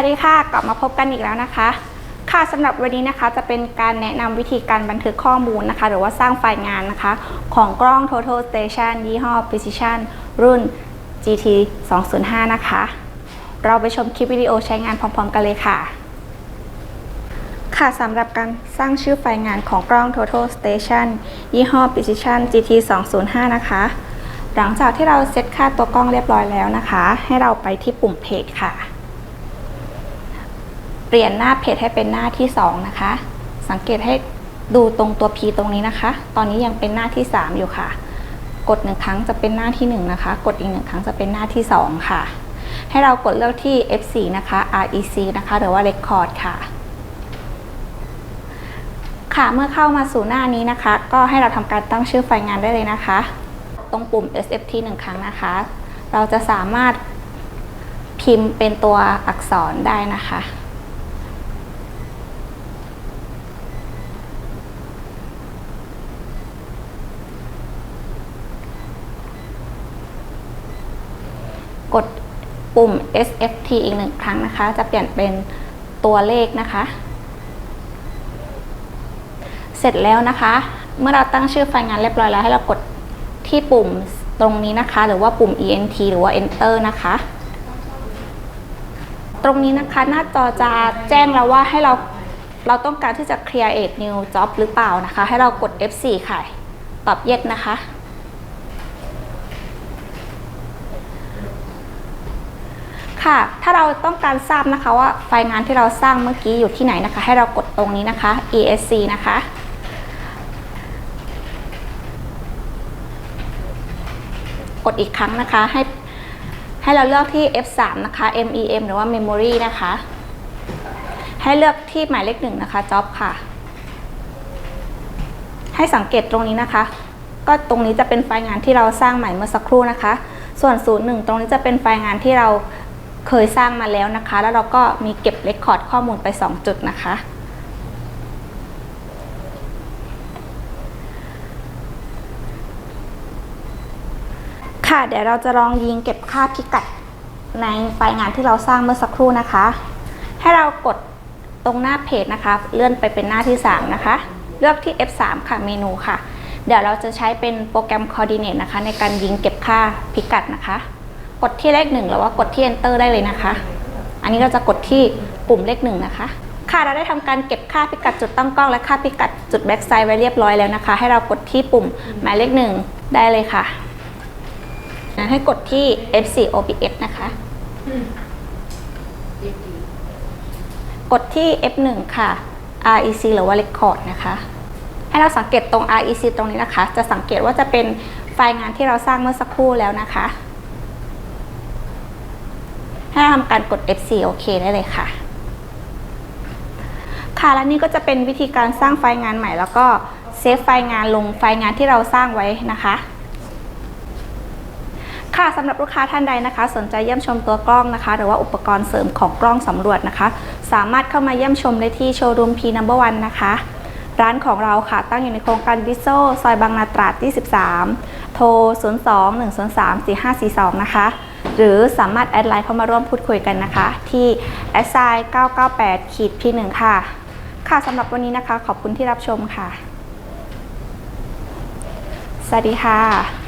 วัสดีค่ะ กลับมาพบกันอีกแล้วนะคะ ค่ะสำหรับวันนี้นะคะจะเป็นการแนะนำวิธีการบันทึกข้อมูลนะคะ หรือว่าสร้างไฟล์งานนะคะ ของกล้อง Total Station ยี่ห้อ Precision รุ่น GT 205นะคะ เราไปชมคลิปวิดีโอใช้งานพร้อมๆกันเลยค่ะ ค่ะสำหรับการสร้างชื่อไฟล์งานของกล้อง Total Station ยี่ห้อ Precision GT 205นะคะ หลังจากที่เราเซตค่าตัวกล้องเรียบร้อยแล้วนะคะ ให้เราไปที่ปุ่มเพจค่ะ เปลี่ยนหน้าเพจให้เป็นหน้าที่ 2 นะคะ สังเกตให้ดูตรงตัว P ตรงนี้นะคะ ตอนนี้ยังเป็นหน้าที่ 3 อยู่ค่ะ กดหนึ่งครั้งจะเป็นหน้าที่ 1 นะคะ กดอีกหนึ่งครั้งจะเป็นหน้าที่ 2 ค่ะ ให้เรากดเลือกที่ F4 นะคะ REC นะคะ หรือว่า Record ค่ะ ค่ะ เมื่อเข้ามาสู่หน้านี้นะคะ ก็ให้เราทำการตั้งชื่อไฟล์งานได้เลยนะคะ ตรงปุ่ม SFT หนึ่งครั้งนะคะ เราจะสามารถพิมพ์เป็นตัวอักษรได้นะคะ กดปุ่ม SFT อีกหนึ่งครั้งนะคะ จะเปลี่ยนเป็นตัวเลขนะคะ เสร็จแล้วนะคะ เมื่อเราตั้งชื่อไฟล์งานเรียบร้อยแล้วให้เรากดที่ปุ่มตรงนี้นะคะ หรือว่าปุ่ม ENT หรือว่า Enter นะคะ ตรงนี้นะคะหน้าจอจะแจ้งเราว่าให้เราเราต้องการที่จะ create new job หรือเปล่านะคะ ให้เรากด F4 ค่ะ ตอบ yes นะคะ ค่ะ ถ้าเราต้องการทราบนะคะว่าไฟล์งานที่เราสร้างเมื่อกี้อยู่ที่ไหนนะคะ ให้เรากดตรงนี้นะคะ ESC นะคะกดอีกครั้งนะคะให้ให้เราเลือกที่ F3 นะคะ MEM หรือว่า Memory นะคะ ให้เลือกที่หมายเลขหนึ่งนะคะ Job ค่ะ ให้สังเกตตรงนี้นะคะ ก็ตรงนี้จะเป็นไฟล์งานที่เราสร้างใหม่เมื่อสักครู่นะคะ ส่วน 01 ตรงนี้จะเป็นไฟล์งานที่เรา เคยสร้างมาแล้วนะคะ แล้วเราก็มีเก็บเรคคอร์ดข้อมูลไป 2 จุดนะคะ ค่ะเดี๋ยวเราจะลองยิงเก็บค่าพิกัดในไฟล์งานที่เราสร้างเมื่อสักครู่นะคะ ให้เรากดตรงหน้าเพจนะคะ เลื่อนไปเป็นหน้าที่ 3 นะคะ เลือกที่ F3 ค่ะเมนูค่ะ เดี๋ยวเราจะใช้เป็นโปรแกรม Coordinate นะคะ ในการยิงเก็บค่าพิกัดนะคะ กดที่เลขหนึ่งหรือว่ากดที่ Enter ได้เลยนะคะ อันนี้เราจะกดที่ปุ่มเลขหนึ่งนะคะ ค่ะเราได้ทำการเก็บค่าพิกัดจุดตั้งกล้องและค่าพิกัดจุดแบ็กไซด์ไว้เรียบร้อยแล้วนะคะ ให้เรากดที่ปุ่มหมายเลขหนึ่งได้เลยค่ะให้กดที่ F4 OBS นะคะ กดที่ F1 ค่ะ REC หรือว่า Record นะคะ ให้เราสังเกตตรง REC ตรงนี้นะคะ จะสังเกตว่าจะเป็นไฟล์งานที่เราสร้างเมื่อสักครู่แล้วนะคะ ให้าทำการกด F4 โอเคได้เลยค่ะ ค่ะและนี่ก็จะเป็นวิธีการสร้างไฟล์งานใหม่ แล้วก็เซฟไฟล์งานลงไฟล์งานที่เราสร้างไว้นะคะค่ะสำหรับลูกค้าท่านใดนะคะ สนใจเยี่ยมชมตัวกล้องนะคะ หรือว่าอุปกรณ์เสริมของกล้องสำรวจนะคะ สามารถเข้ามาเยี่ยมชมได้ที่โชว์รูม P Number One นะคะ ร้านของเราค่ะตั้งอยู่ในโครงการวิโซซอยบางนาตราดที่13โทร 02 103 4542 นะคะ หรือสามารถแอดไลน์เข้ามาร่วมพูดคุยกันนะคะ ที่ s i 998ขีด P1 ค่ะ ค่ะสำหรับวันนี้นะคะ ขอบคุณที่รับชมค่ะ สวัสดีค่ะ